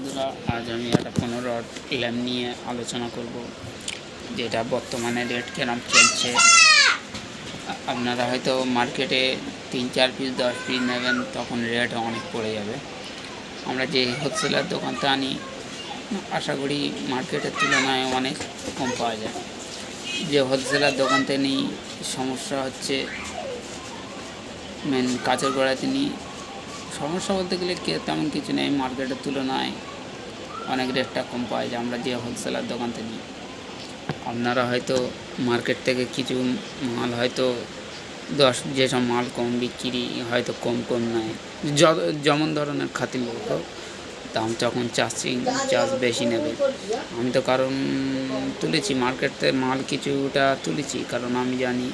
বন্ধুরা, আজ আমি একটা পনেরো ল্যাম্প নিয়ে আলোচনা করব, যেটা বর্তমানে রেট কেরম চলছে। আপনারা হয়তো মার্কেটে তিন, চার পিস দশ পিস নেবেন, তখন রেট অনেক পড়ে যাবে। আমরা যে হোলসেলার দোকানটা আনি, আশা করি মার্কেটের তুলনায় অনেক কম পাওয়া যায়। যে হোলসেলার দোকানতে নিই, সমস্যা হচ্ছে মেন কাঁচের গোড়াতে নিই সমস্যা বলতে গেলে কে, তেমন কিছু নেই মার্কেটের তুলনায় অনেক রেটটা কম পাওয়া যায় আমরা যে হোলসেলার দোকান থেকে। নিই আপনারা হয়তো মার্কেট থেকে কিছু মাল হয়তো দশ যেসব মাল কম বিক্রি হয়তো কম কম নেয়। যেমন ধরনের খাতির লোক দাম তখন চার্জিং চার্জ বেশি নেবে। আমি তো কারণ তুলেছি মার্কেটে মাল কিছুটা তুলেছি, কারণ আমি জানি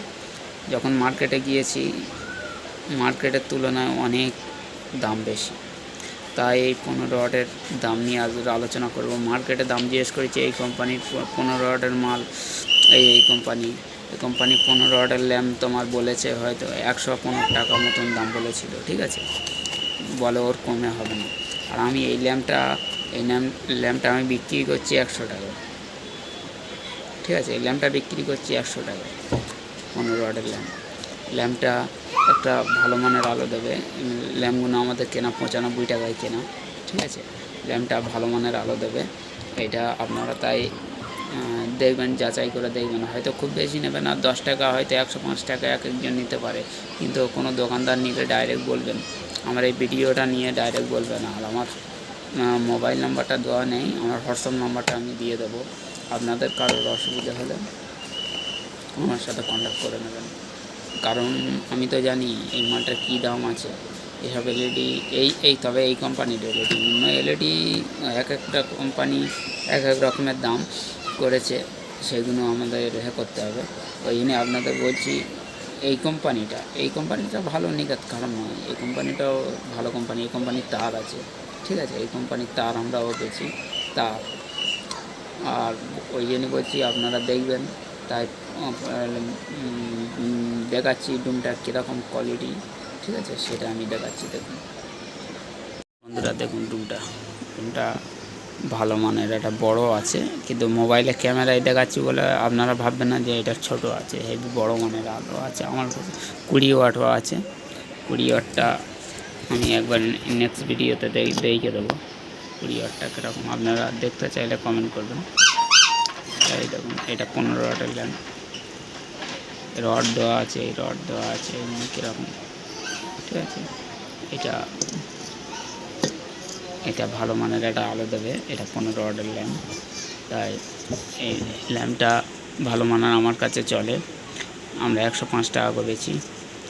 যখন মার্কেটে গিয়েছি মার্কেটের তুলনায় অনেক দাম বেশি। তাই এই পনেরো ওয়াটের দাম নিয়ে আজ আলোচনা করব। মার্কেটে দাম জিজ্ঞেস করেছি, এই কোম্পানির পনেরো ওয়াটের মাল, এই এই কোম্পানি এই কোম্পানি পনেরো ওয়াটের ল্যাম্প তোমার বলেছে হয়তো একশো পনেরো টাকা মতন দাম বলেছিল, ঠিক আছে? বলে ওর কমে হবে না। আর আমি এই ল্যাম্পটা, এই ল্যাম্প, ল্যাম্পটা আমি বিক্রি করছি একশো টাকা ঠিক আছে? এই ল্যাম্পটা বিক্রি করছি একশো টাকা পনেরো ওয়াটের ল্যাম্প। ল্যাম্পটা একটা ভালো মানের আলো দেবে। ল্যাম্পগুলো আমাদের কেনা পঁচানব্বই টাকায় কেনা, ঠিক আছে? ল্যাম্পটা ভালো মানের আলো দেবে। এটা আপনারা তাই দেখবেন, যাচাই করে দেখবেন। হয়তো খুব বেশি নেবে না, দশ টাকা, হয়তো একশো পাঁচ টাকা এক একজন নিতে পারে। কিন্তু কোনো দোকানদার নিলে ডাইরেক্ট বলবেন, আমার এই ভিডিওটা নিয়ে ডাইরেক্ট বলবেন আর আমার মোবাইল নাম্বারটা দেওয়া নেই, আমার হোয়াটসঅ্যাপ নাম্বারটা আমি দিয়ে দেবো। আপনাদের কারোর অসুবিধা হলে আমার সাথে কন্ট্যাক্ট করে নেবেন। কারণ আমি তো জানি এই মালটার কী দাম আছে। এসব এলইডি এই এই তবে এই কোম্পানির এলইডি অন্য এলইডি এক একটা কোম্পানি এক এক রকমের দাম করেছে, সেগুলো আমাদের রেখে করতে হবে। ওই জন্য আপনাদের বলছি, এই কোম্পানিটা এই কোম্পানিটা ভালো নিকাত খারাপ নয়। এই কোম্পানিটাও ভালো কোম্পানি এই কোম্পানির তার আছে। ঠিক আছে, এই কোম্পানির তার আমরাও বেছি তার। আর ওই জন্য বলছি, আপনারা দেখবেন তাই দেখাচ্ছি ডুমটা কীরকম কোয়ালিটি ঠিক আছে? সেটা আমি দেখাচ্ছি, দেখুন। বন্ধুরা, দেখুন ডুমটা ডুমটা ভালো মানের, এটা বড় আছে, কিন্তু মোবাইলে ক্যামেরায় দেখাচ্ছি বলে আপনারা ভাববেন না যে এটা ছোট আছে হেভি বড় মানের আলো আছে। আমার কুড়ি ওয়াটও আছে। কুড়ি ওয়াটটা আমি একবার নেক্সট ভিডিওতে দেখে দেবো। কুড়ি ওয়াটটা কীরকম, আপনারা দেখতে চাইলে কমেন্ট করবেন। এই দেখুন এটা পনেরো ওয়াটের ল্যাম্প রড দেওয়া আছে, এই রড দেওয়া আছে কীরকম ঠিক আছে? এটা এটা ভালো মানের একটা আলো দেবে, এটা পনেরো ওয়াটের ল্যাম্প। তাই এই ল্যাম্পটা ভালো মানের আমার কাছে চলে। আমরা একশো পাঁচ টাকা করে বেচি,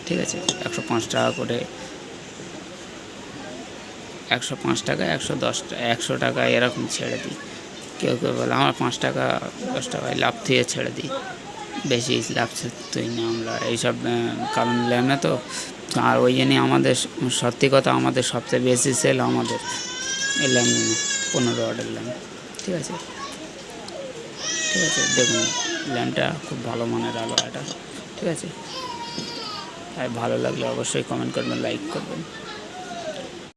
ঠিক আছে? একশো পাঁচ টাকা করে একশো পাঁচ টাকা একশো দশ, একশো টাকা এরকম ছেড়ে দিই। কেউ কেউ বলে, আমার পাঁচ টাকা, দশ টাকায় লাভ থেকে ছেড়ে দিই। বেশি লাভ তুই না আমরা। এইসব কারণ ল্যামে তো। আর ওই জন্যই আমাদের সত্যি কথা আমাদের সবচেয়ে বেশি সেল আমাদের এই ল্যাম্পগুলো পনেরো অর্ডার ল্যাম্প ঠিক আছে? ঠিক আছে, দেখুন ল্যাম্পটা খুব ভালো মানের আলো, এটা। ঠিক আছে? আর ভালো লাগলে অবশ্যই কমেন্ট করবেন লাইক করবেন।